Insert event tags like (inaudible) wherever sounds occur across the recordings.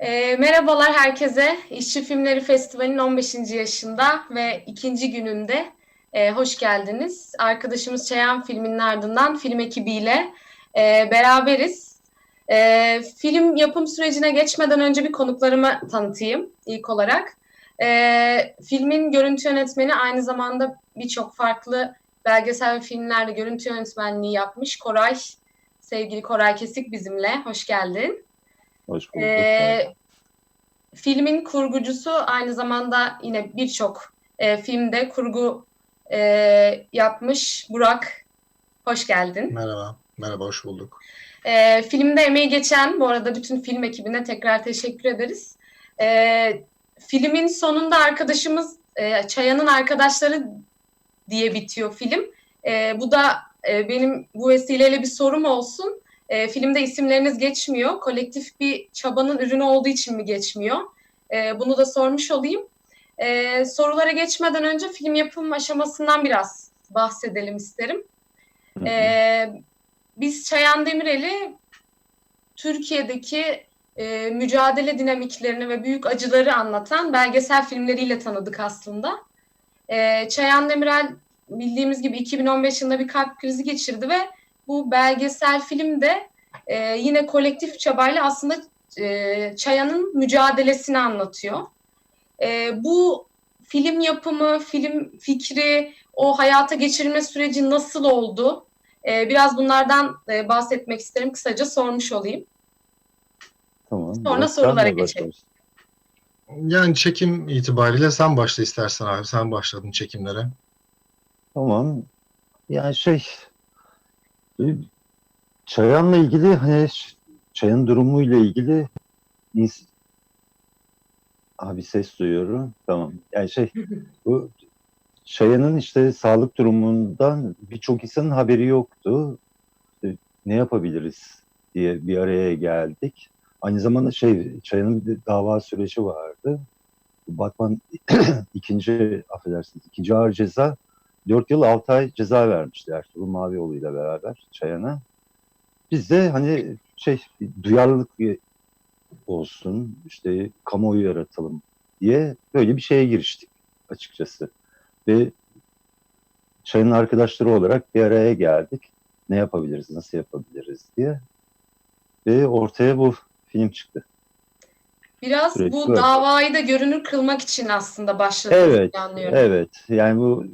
E, merhabalar herkese. İşçi Filmleri Festivali'nin 15. yaşında ve ikinci gününde e, hoş geldiniz. Arkadaşımız Çayan filminin ardından film ekibiyle e, beraberiz. E, film yapım sürecine geçmeden önce bir konuklarımı tanıtayım ilk olarak. E, filmin görüntü yönetmeni aynı zamanda birçok farklı belgesel filmlerde görüntü yönetmenliği yapmış Koray, sevgili Koray Kesik bizimle. Hoş geldin. Hoş bulduk. Ee, filmin kurgucusu aynı zamanda yine birçok e, filmde kurgu e, yapmış Burak. Hoş geldin. Merhaba, merhaba, hoş bulduk. E, filmde emeği geçen, bu arada bütün film ekibine tekrar teşekkür ederiz. E, filmin sonunda arkadaşımız, e, Çayan'ın arkadaşları diye bitiyor film. E, bu da e, benim bu vesileyle bir sorum olsun. E, filmde isimleriniz geçmiyor. Kolektif bir çabanın ürünü olduğu için mi geçmiyor? E, bunu da sormuş olayım. E, sorulara geçmeden önce film yapım aşamasından biraz bahsedelim isterim. Hı hı. E, biz Çayan Demirel'i Türkiye'deki e, mücadele dinamiklerini ve büyük acıları anlatan belgesel filmleriyle tanıdık aslında. E, Çayan Demirel bildiğimiz gibi 2015 yılında bir kalp krizi geçirdi ve bu belgesel filmde e, yine kolektif çabayla aslında e, Çayan'ın mücadelesini anlatıyor. E, bu film yapımı, film fikri, o hayata geçirilme süreci nasıl oldu? E, biraz bunlardan e, bahsetmek isterim. Kısaca sormuş olayım. Tamam. sonra sorulara geçelim. Yani çekim itibariyle sen başla istersen abi, sen başladın çekimlere. Tamam. Yani şey Çayan'la ilgili hani Çayan durumuyla ilgili abi ses duyuyorum. Tamam. Yani şey bu Çayan'ın işte sağlık durumundan birçok insanın haberi yoktu. İşte ne yapabiliriz diye bir araya geldik. Aynı zamanda şey Çayan'ın bir dava süreci vardı. Batman (clears throat) ikinci affedersiniz ikinci ağır ceza 4 yıl 6 ay ceza vermişti Ertuğrul Mavioğlu ile beraber Çayan'a. Biz de hani şey duyarlılık olsun işte kamuoyu yaratalım diye böyle bir şeye giriştik açıkçası. Ve Çay'ın arkadaşları olarak bir araya geldik. Ne yapabiliriz, nasıl yapabiliriz diye. Ve ortaya bu film çıktı. Biraz Süreç bu böyle. davayı da görünür kılmak için aslında başladığınızı Evet, anlıyorum. evet. Yani bu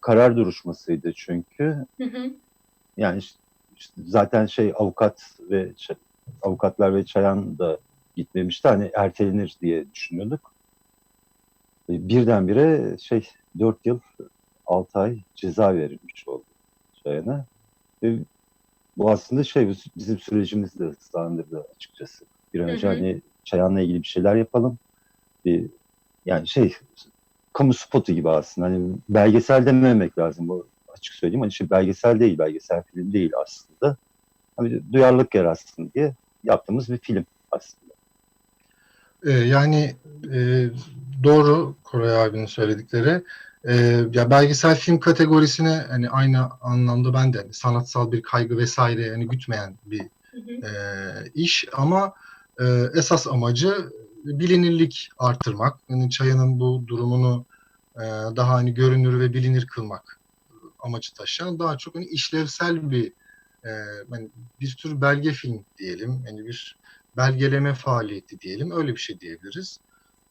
karar duruşmasıydı çünkü. Hı hı. Yani işte, işte zaten şey avukat ve avukatlar ve Çayan da gitmemişti. Hani ertelenir diye düşünüyorduk. E, Birdenbire şey 4 yıl 6 ay ceza verilmiş oldu Çayan'a. Ve bu aslında şey bizim sürecimizi de hızlandırdı açıkçası. Bir önce Hı hı. hani Çayan'la ilgili bir şeyler yapalım. Bir, yani şey kamu spotu gibi aslında. Hani belgesel dememek lazım bu açık söyleyeyim. Hani şey belgesel değil, belgesel film değil aslında. Hani duyarlılık yaratsın diye yaptığımız bir film aslında. Ee, yani e, doğru Koray abinin söyledikleri. Ee, ya belgesel film kategorisine hani aynı anlamda ben de hani sanatsal bir kaygı vesaire yani gütmeyen bir Hı hı. e, iş ama e, esas amacı bilinirlik artırmak. Yani Çaya'nın bu durumunu e, daha hani görünür ve bilinir kılmak amacı taşıyan daha çok hani işlevsel bir e, hani bir tür belge film diyelim. Yani bir belgeleme faaliyeti diyelim. Öyle bir şey diyebiliriz.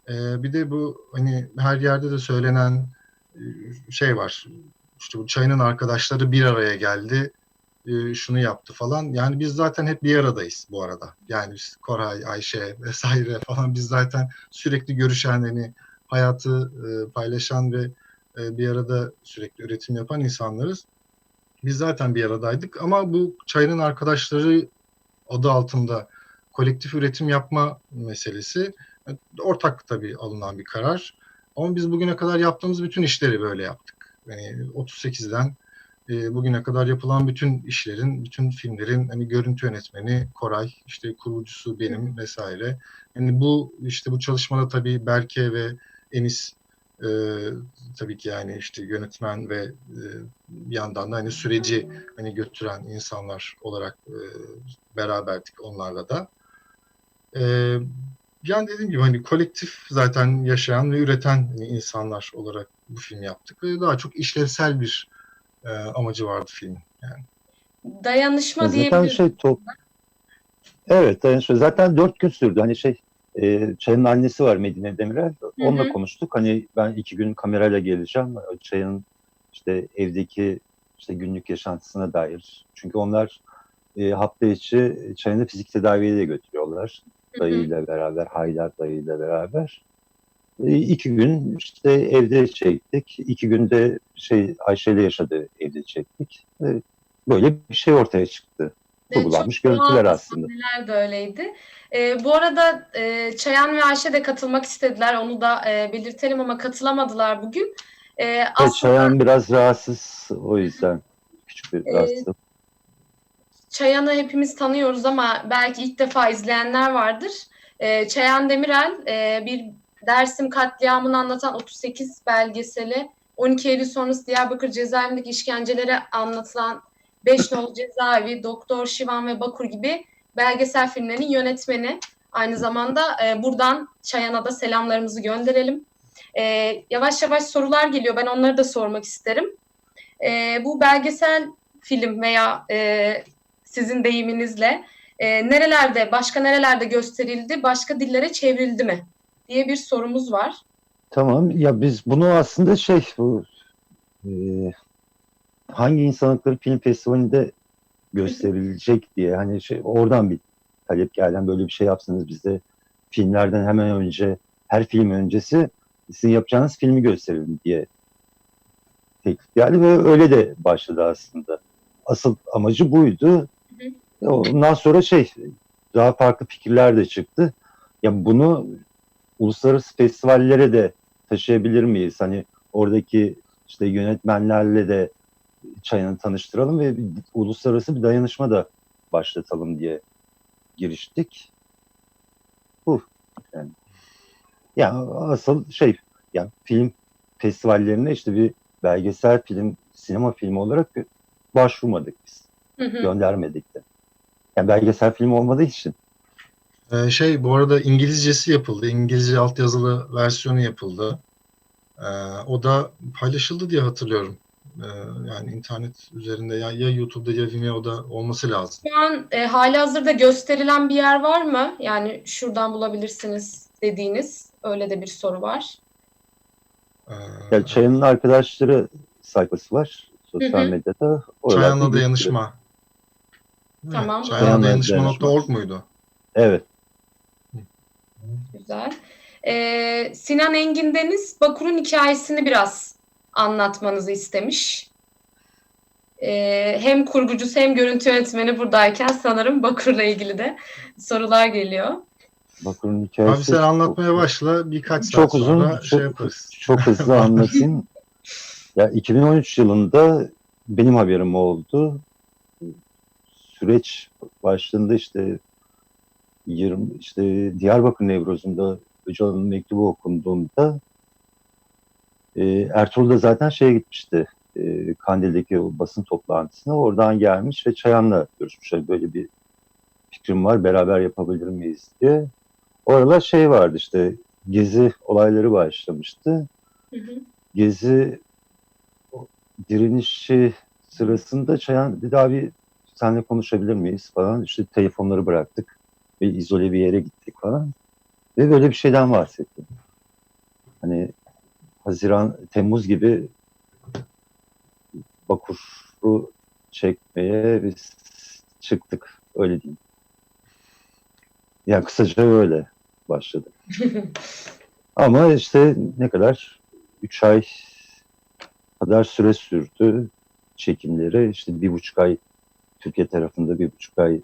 E, bir de bu hani her yerde de söylenen e, şey var. İşte bu Çaya'nın arkadaşları bir araya geldi e, şunu yaptı falan. Yani biz zaten hep bir aradayız bu arada. Yani biz Koray, Ayşe vesaire falan biz zaten sürekli görüşen hani hayatı e, paylaşan ve e, bir arada sürekli üretim yapan insanlarız. Biz zaten bir aradaydık ama bu Çayır'ın arkadaşları adı altında kolektif üretim yapma meselesi ortak tabii alınan bir karar. Ama biz bugüne kadar yaptığımız bütün işleri böyle yaptık. Yani 38'den e, bugüne kadar yapılan bütün işlerin, bütün filmlerin hani görüntü yönetmeni Koray, işte kurucusu benim vesaire. Yani bu işte bu çalışmada tabii Berke ve Enis e, tabii ki yani işte yönetmen ve e, yandan da hani süreci hani götüren insanlar olarak e, beraberdik onlarla da. E, yani dediğim gibi hani kolektif zaten yaşayan ve üreten hani insanlar olarak bu filmi yaptık ve daha çok işlevsel bir e, amacı vardı filmin. Yani Dayanışma Zaten diyebiliriz. şey top. Evet, şu- zaten dört gün sürdü. Hani şey, e, Çay'ın annesi var Medine Demirel. Onunla hı. konuştuk. Hani ben iki gün kamerayla geleceğim. Çay'ın işte evdeki işte günlük yaşantısına dair. Çünkü onlar e, hafta içi Çay'ını fizik tedaviye de götürüyorlar. Hı hı. Dayıyla beraber, Haydar dayıyla beraber. E, iki gün işte evde çektik. İki günde şey Ayşe'yle yaşadığı evde çektik. E, böyle bir şey ortaya çıktı. Evet, Kurgulanmış görüntüler aslında. sahneler de öyleydi. Ee, bu arada e, Çayan ve Ayşe de katılmak istediler. Onu da e, belirtelim ama katılamadılar bugün. Ee, Evet, aslında Çayan biraz rahatsız o yüzden. Küçük bir Ee, rahatsızlık. Çayan'ı hepimiz tanıyoruz ama belki ilk defa izleyenler vardır. Ee, Çayan Demirel e, bir Dersim katliamını anlatan 38 belgeseli, 12 Eylül sonrası Diyarbakır cezaevindeki işkenceleri anlatılan 5 nolu cezaevi, Doktor Şivan ve Bakur gibi belgesel filmlerinin yönetmeni. Aynı zamanda e, buradan Çayan'a da selamlarımızı gönderelim. E, yavaş yavaş sorular geliyor. Ben onları da sormak isterim. E, bu belgesel film veya e, sizin deyiminizle e, nerelerde, başka nerelerde gösterildi, başka dillere çevrildi mi diye bir sorumuz var. Tamam ya biz bunu aslında şey bu e, hangi insanlıkları film festivalinde gösterilecek diye hani şey oradan bir talep geldi. Hani Böyle bir şey yapsanız bizde filmlerden hemen önce her film öncesi sizin yapacağınız filmi gösterelim diye teklif geldi ve öyle de başladı aslında. Asıl amacı buydu. Ondan sonra şey daha farklı fikirler de çıktı. Ya bunu uluslararası festivallere de taşıyabilir miyiz? Hani oradaki işte yönetmenlerle de çayını tanıştıralım ve uluslararası bir dayanışma da başlatalım diye giriştik. Bu yani. Yani asıl şey yani film festivallerine işte bir belgesel film, sinema filmi olarak başvurmadık biz. Hı hı. Göndermedik de. Yani belgesel film olmadığı için. Ee, şey bu arada İngilizcesi yapıldı. İngilizce altyazılı versiyonu yapıldı. Ee, o da paylaşıldı diye hatırlıyorum. Ee, yani internet üzerinde ya, ya YouTube'da ya Vimeo'da olması lazım. Şu an e, hali hazırda gösterilen bir yer var mı? Yani şuradan bulabilirsiniz dediğiniz öyle de bir soru var. Ee, Yani Çayın'ın arkadaşları sayfası var sosyal Hı hı. medyada. Çayan'la dayanışma. Evet, Tamam. Çayan'la Dayanışma. dayanışma.org muydu? Evet. Güzel. Ee, Sinan Engin Deniz Bakur'un hikayesini biraz anlatmanızı istemiş. Ee, hem kurgucusu hem görüntü yönetmeni buradayken sanırım Bakur'la ilgili de sorular geliyor. Bakur'un hikayesi Abi sen anlatmaya başla birkaç saat çok uzun, sonra çok, şey yaparız. çok hızlı (laughs) anlatayım. ya 2013 yılında benim haberim oldu. Süreç başladığında işte 20 işte Diyarbakır Nevroz'unda Öcalan'ın mektubu okunduğunda e, Ertuğrul da zaten şeye gitmişti. E, Kandil'deki o basın toplantısına oradan gelmiş ve Çayan'la görüşmüşler. Böyle bir fikrim var beraber yapabilir miyiz diye. O aralar şey vardı işte gezi olayları başlamıştı. Hı hı. Gezi direnişi sırasında Çayan dedi abi seninle konuşabilir miyiz falan. İşte telefonları bıraktık ve izole bir yere gittik falan. Ve böyle bir şeyden bahsettim. Hani Haziran, Temmuz gibi Bakur'u çekmeye biz çıktık. Öyle diyeyim. Yani kısaca öyle başladı. (laughs) Ama işte ne kadar? 3 ay kadar süre sürdü çekimleri. İşte bir buçuk ay Türkiye tarafında, bir buçuk ay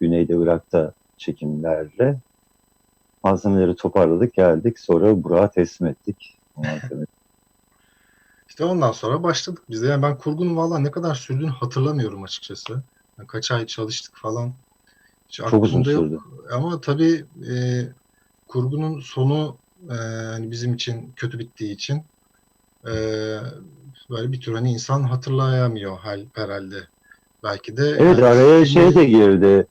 Güneyde Irak'ta çekimlerle malzemeleri toparladık, geldik. Sonra Burak'a teslim ettik. (laughs) İşte ondan sonra başladık biz de. Yani ben kurgunun valla ne kadar sürdüğünü hatırlamıyorum açıkçası. Yani kaç ay çalıştık falan. Hiç Çok uzun yok. sürdü. Ama tabii e, kurgunun sonu e, hani bizim için kötü bittiği için e, böyle bir tür hani insan hatırlayamıyor hal, herhalde. Belki de Evet yani araya filmi- şey de girdi.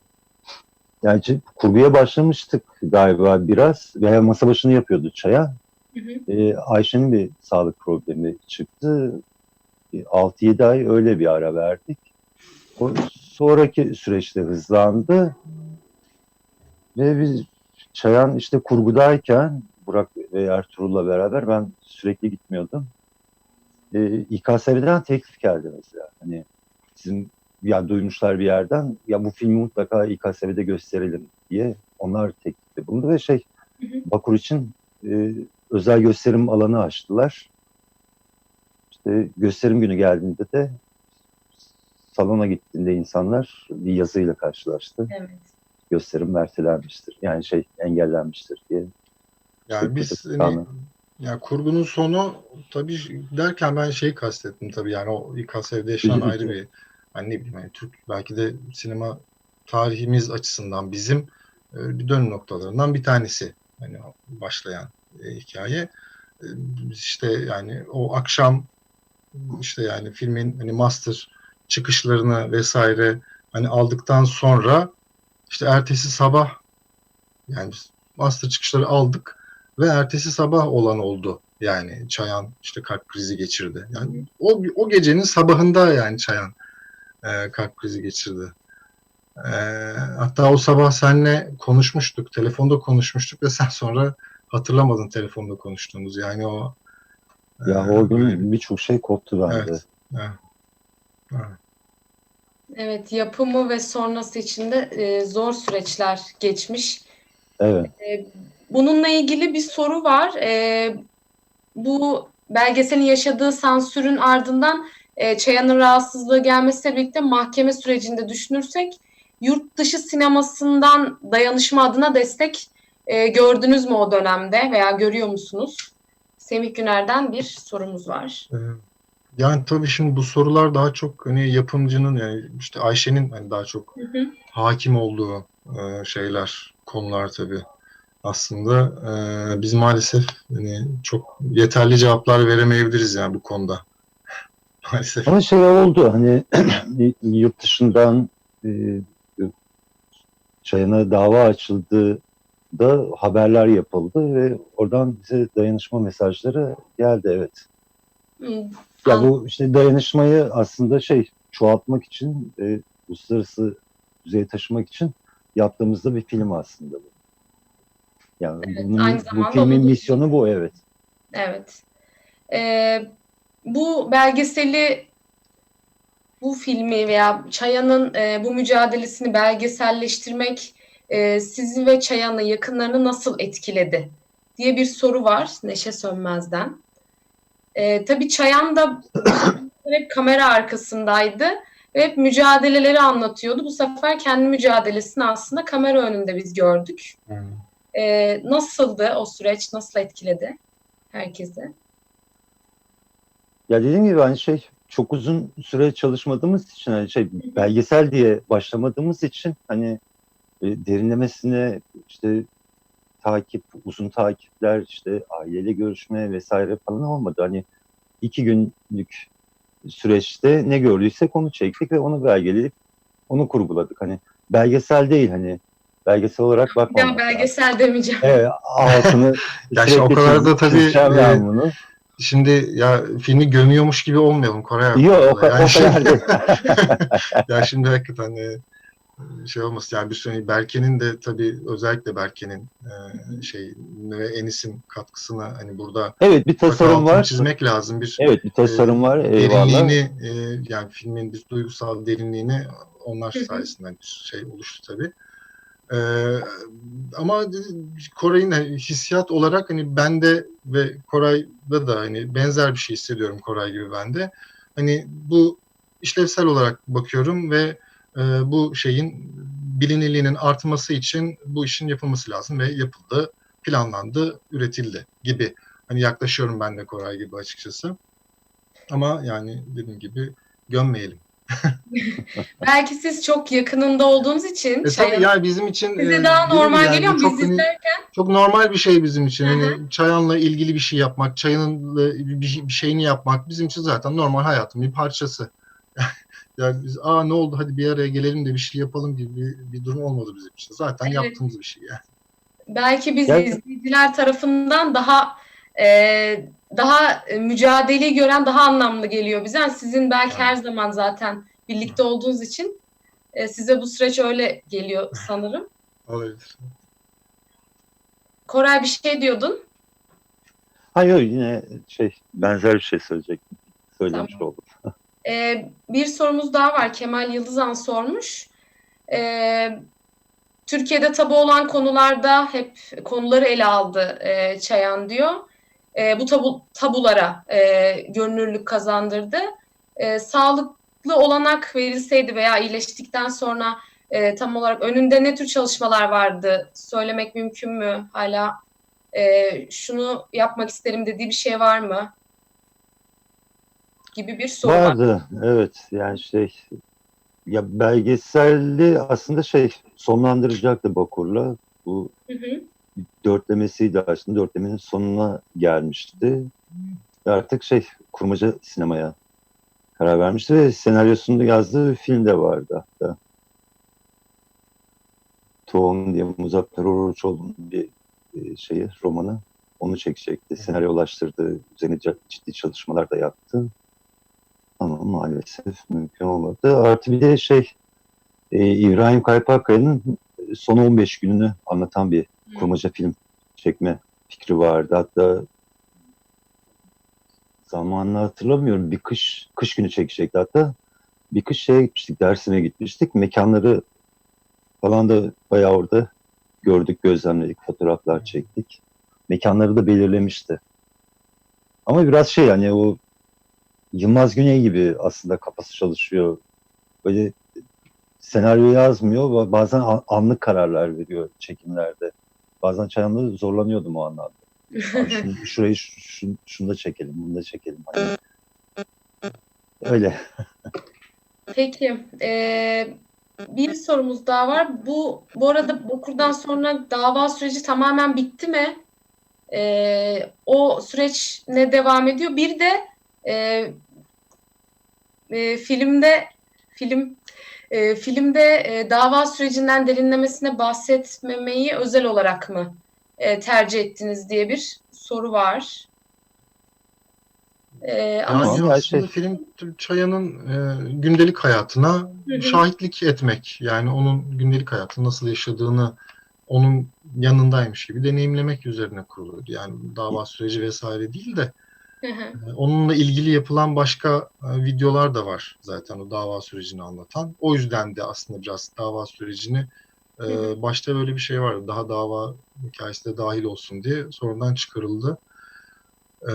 Yani kurguya başlamıştık galiba biraz veya masa başını yapıyordu Çaya. Hı hı. Ee, Ayşe'nin bir sağlık problemi çıktı. Bir 6-7 ay öyle bir ara verdik. O sonraki süreçte hızlandı. Ve biz Çayan işte kurgudayken Burak ve Ertuğrul'la beraber ben sürekli gitmiyordum. Ee, İKSV'den teklif geldi mesela. Hani sizin ya duymuşlar bir yerden ya bu filmi mutlaka İKSV'de gösterelim diye onlar teklifte bulundu ve şey Hı hı. Bakur için e, özel gösterim alanı açtılar. İşte gösterim günü geldiğinde de salona gittiğinde insanlar bir yazıyla karşılaştı. Evet. Gösterim ertelenmiştir. Yani şey engellenmiştir diye. Yani biz hani, kalmadı. ya kurgunun sonu tabii derken ben şeyi kastettim tabii yani o İKSV'de yaşanan ayrı bir hani ne bileyim hani Türk belki de sinema tarihimiz açısından bizim e, bir dönüm noktalarından bir tanesi hani başlayan e, hikaye. E, işte yani o akşam işte yani filmin hani master çıkışlarını vesaire hani aldıktan sonra işte ertesi sabah yani master çıkışları aldık ve ertesi sabah olan oldu. Yani Çayan işte kalp krizi geçirdi. Yani o, o gecenin sabahında yani Çayan e, kalp krizi geçirdi. E, hatta o sabah seninle konuşmuştuk. Telefonda konuşmuştuk ve sen sonra hatırlamadın telefonda konuştuğumuz. Yani o e, Ya o gün birçok şey koptu bende. Evet. Evet. Evet. Evet, yapımı ve sonrası içinde e, zor süreçler geçmiş. Evet. E, bununla ilgili bir soru var. E, bu belgeselin yaşadığı sansürün ardından e, Çayan'ın rahatsızlığı gelmesiyle birlikte mahkeme sürecinde düşünürsek yurt dışı sinemasından dayanışma adına destek e, gördünüz mü o dönemde veya görüyor musunuz? Semih Güner'den bir sorumuz var. Ee, Yani tabii şimdi bu sorular daha çok hani yapımcının yani işte Ayşe'nin hani daha çok Hı hı. hakim olduğu e, şeyler, konular tabii. Aslında e, biz maalesef hani çok yeterli cevaplar veremeyebiliriz yani bu konuda. Maalesef. Ama şey oldu hani (clears throat) yurt dışından e, Çayına dava açıldı da haberler yapıldı ve oradan bize dayanışma mesajları geldi evet. Hı, Ya bu işte dayanışmayı aslında şey çoğaltmak için e, uluslararası düzeye taşımak için yaptığımızda bir film aslında bu. Yani Evet, bunun, aynı bu filmin onun- misyonu bu evet. Evet. Ee, bu belgeseli, bu filmi veya Çayan'ın e, bu mücadelesini belgeselleştirmek e, sizi ve Çayan'ı yakınlarını nasıl etkiledi diye bir soru var Neşe Sönmez'den. E, tabii Çayan da (coughs) hep kamera arkasındaydı ve hep mücadeleleri anlatıyordu. Bu sefer kendi mücadelesini aslında kamera önünde biz gördük. E, nasıldı o süreç, nasıl etkiledi herkesi? Ya dediğim gibi hani şey çok uzun süre çalışmadığımız için hani şey belgesel diye başlamadığımız için hani e, derinlemesine işte takip, uzun takipler, işte aileyle görüşme vesaire falan olmadı. Hani iki günlük süreçte ne gördüysek onu çektik ve onu belgeleyip onu kurguladık. Hani belgesel değil hani belgesel olarak daha lazım. belgesel demeyeceğim. Evet, altını (laughs) Ya o kadar da tabii, e, ben bunu. Şimdi ya filmi gömüyormuş gibi olmayalım Koray abi. Yok o, ka- Yani o şey- kadar değil. (laughs) ya şimdi hakikaten e, şey olmasın yani bir sürü Berke'nin de tabii özellikle Berke'nin e, şey ve Enis'in katkısına hani burada Evet bir tasarım var. çizmek lazım bir Evet bir tasarım var. Eyvallah. derinliğini e, yani filmin bir duygusal derinliğini onlar sayesinde bir şey oluştu tabii. E, ama Koray'ın hani hissiyat olarak hani bende ve Koray'da da hani benzer bir şey hissediyorum Koray gibi bende. Hani bu işlevsel olarak bakıyorum ve e, bu şeyin bilinirliğinin artması için bu işin yapılması lazım ve yapıldı, planlandı, üretildi gibi. Hani yaklaşıyorum ben de Koray gibi açıkçası. Ama yani dediğim gibi gömmeyelim. (laughs) Belki siz çok yakınında olduğunuz için E tabii Çayan'ın yani bizim için size e, daha normal yani geliyor mu? çok Biz hani- izlerken çok normal bir şey bizim için. Hani Çayan'la ilgili bir şey yapmak, Çayan'la bir, bir şeyini yapmak bizim için zaten normal hayatın bir parçası. (laughs) Yani biz aa ne oldu hadi bir araya gelelim de bir şey yapalım gibi bir, bir durum olmadı bizim için. Zaten Evet. yaptığımız bir şey yani. Belki biz Yani- izleyiciler tarafından daha e, daha mücadeleyi gören daha anlamlı geliyor bize. Yani sizin belki her zaman zaten birlikte olduğunuz için e, size bu süreç öyle geliyor sanırım. (laughs) Olabilir. Koray bir şey diyordun. Hayır yine şey benzer bir şey söyleyecektim. Söylemiş Tamam. oldum. (laughs) Ee, bir sorumuz daha var. Kemal Yıldızan sormuş. Ee, Türkiye'de tabu olan konularda hep konuları ele aldı e, Çayan diyor. E, bu tabu, tabulara e, görünürlük kazandırdı. E, sağlıklı olanak verilseydi veya iyileştikten sonra e, tam olarak önünde ne tür çalışmalar vardı? Söylemek mümkün mü? Hala e, şunu yapmak isterim dediği bir şey var mı? Gibi bir soru var. Vardı evet yani şey ya belgeselli aslında şey sonlandıracaktı Bakur'la. Bu Hı hı. Dörtlemesiydi aslında dörtlemenin sonuna gelmişti. Artık şey kurmaca sinemaya karar vermişti ve senaryosunu yazdığı bir film de vardı hatta. Tohum diye Muzaffer Oruçoğlu'nun bir e, şeyi romanı onu çekecekti. Senaryolaştırdı. Üzerine ciddi çalışmalar da yaptı. Ama maalesef mümkün olmadı. Artı bir de şey e, İbrahim Kaypakkaya'nın son 15 gününü anlatan bir kurmaca film çekme fikri vardı. Hatta zamanını hatırlamıyorum. Bir kış kış günü çekecekti hatta. Bir kış şeye gitmiştik, Dersim'e gitmiştik. Mekanları falan da bayağı orada gördük, gözlemledik, fotoğraflar çektik. Mekanları da belirlemişti. Ama biraz şey yani o Yılmaz Güney gibi aslında kafası çalışıyor. Böyle senaryo yazmıyor. ba- Bazen an- anlık kararlar veriyor çekimlerde. Bazen çayımda zorlanıyordum o anlamda. (laughs) Abi şunu, şurayı şu, şu- şunu da çekelim, bunu da çekelim. Hani. Öyle. Peki. eee, bir sorumuz daha var. Bu bu arada Bokur'dan sonra dava süreci tamamen bitti mi? Eee, o süreç ne devam ediyor? Bir de eee, eee, filmde film eee, filmde eee, dava sürecinden derinlemesine bahsetmemeyi özel olarak mı eee, tercih ettiniz diye bir soru var. Eee, ama Yani aslında şey- film Çaya'nın e, gündelik hayatına Hı hı. şahitlik etmek. Yani onun gündelik hayatını nasıl yaşadığını onun yanındaymış gibi deneyimlemek üzerine kuruluydu. Yani dava süreci vesaire değil de e, onunla ilgili yapılan başka e, videolar da var zaten o dava sürecini anlatan. O yüzden de aslında biraz dava sürecini e, başta böyle bir şey vardı. Daha dava hikayesine dahil olsun diye sonradan çıkarıldı. E,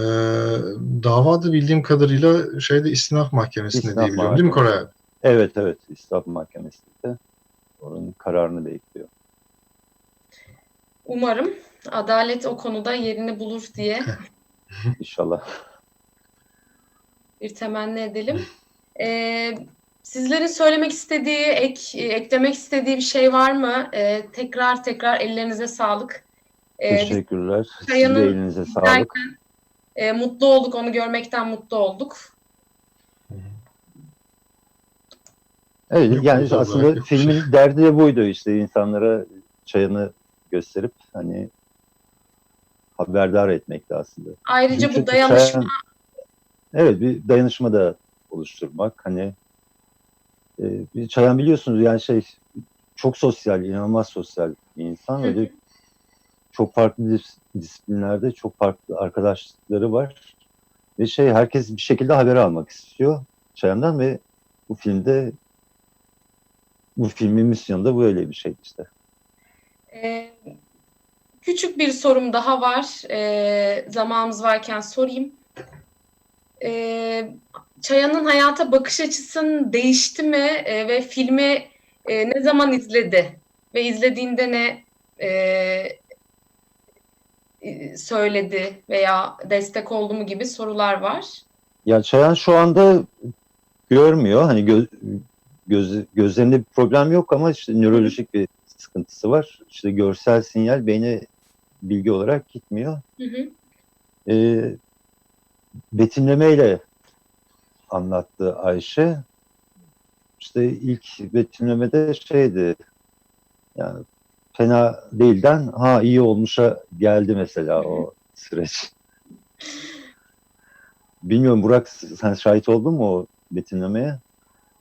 davada bildiğim kadarıyla şeyde istinaf mahkemesinde İstinaf diye biliyorum değil mi Koray? abi? Evet evet. İstinaf Mahkemesi'nde onun kararını bekliyor. Umarım adalet o konuda yerini bulur diye (laughs) (laughs) İnşallah. bir temenni edelim. Ee, sizlerin söylemek istediği, ek, eklemek istediği bir şey var mı? Ee, tekrar tekrar ellerinize sağlık. Ee, Teşekkürler. Sizin de elinize sağlık. e, mutlu olduk, onu görmekten mutlu olduk. Evet Yok, yani aslında filmin derdi de buydu işte insanlara çayını gösterip hani haberdar etmekti aslında. Ayrıca Çünkü bu dayanışma Çayan- evet bir dayanışma da oluşturmak hani e, bir Çayan biliyorsunuz yani şey çok sosyal, inanılmaz sosyal bir insan. Öyle çok farklı dis- disiplinlerde çok farklı arkadaşlıkları var. Ve şey herkes bir şekilde haber almak istiyor Çayan'dan ve bu filmde bu filmin misyonu da böyle bir şey işte. Ee, küçük bir sorum daha var. Ee, zamanımız varken sorayım. Ee, Çayan'ın hayata bakış açısın değişti mi Ee, ve filmi e, ne zaman izledi ve izlediğinde ne e, e, söyledi veya destek oldu mu gibi sorular var. Yani Çayan şu anda görmüyor. Hani gö- göz, gözlerinde bir problem yok ama işte nörolojik bir sıkıntısı var. İşte görsel sinyal beyne bilgi olarak gitmiyor. Hı hı. Ee, betimlemeyle anlattı Ayşe. işte ilk betimlemede şeydi yani fena değilden ha iyi olmuşa geldi mesela o süreç. Bilmiyorum Burak sen şahit oldun mu o betimlemeye?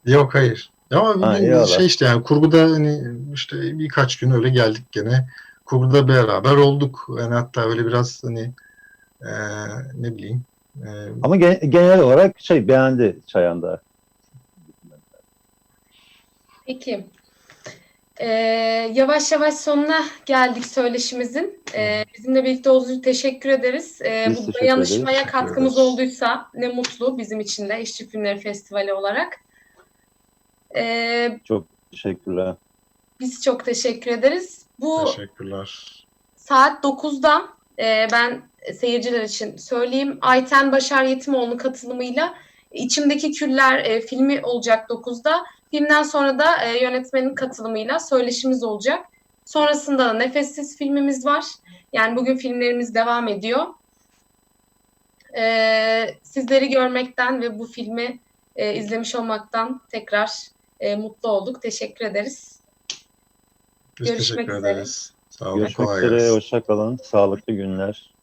Yok hayır. Ama Ha, şey işte yani kurguda hani işte birkaç gün öyle geldik gene. Kurguda beraber olduk. Yani hatta öyle biraz hani e, ne bileyim e, Ama gen- genel olarak şey beğendi Çayan'da. Peki. Ee, yavaş yavaş sonuna geldik söyleşimizin. Ee, bizimle birlikte olduğunuz için teşekkür ederiz. Ee, Biz bu teşekkür dayanışmaya ederiz. katkımız ederiz. olduysa ne mutlu bizim için de İşçi Filmleri Festivali olarak. Ee, Çok teşekkürler. biz çok teşekkür ederiz. Bu teşekkürler. saat 9'da e, ben seyirciler için söyleyeyim. Ayten Başar Yetimoğlu'nun katılımıyla İçimdeki Küller e, filmi olacak 9'da. Filmden sonra da e, yönetmenin katılımıyla söyleşimiz olacak. Sonrasında da Nefessiz filmimiz var. Yani bugün filmlerimiz devam ediyor. E, sizleri görmekten ve bu filmi e, izlemiş olmaktan tekrar e, mutlu olduk. Teşekkür ederiz. Biz Görüşmek teşekkür üzere. ederiz. Sağ olun. Görüşmek kolay üzere. gelsin. Hoşça kalın. Sağlıklı günler.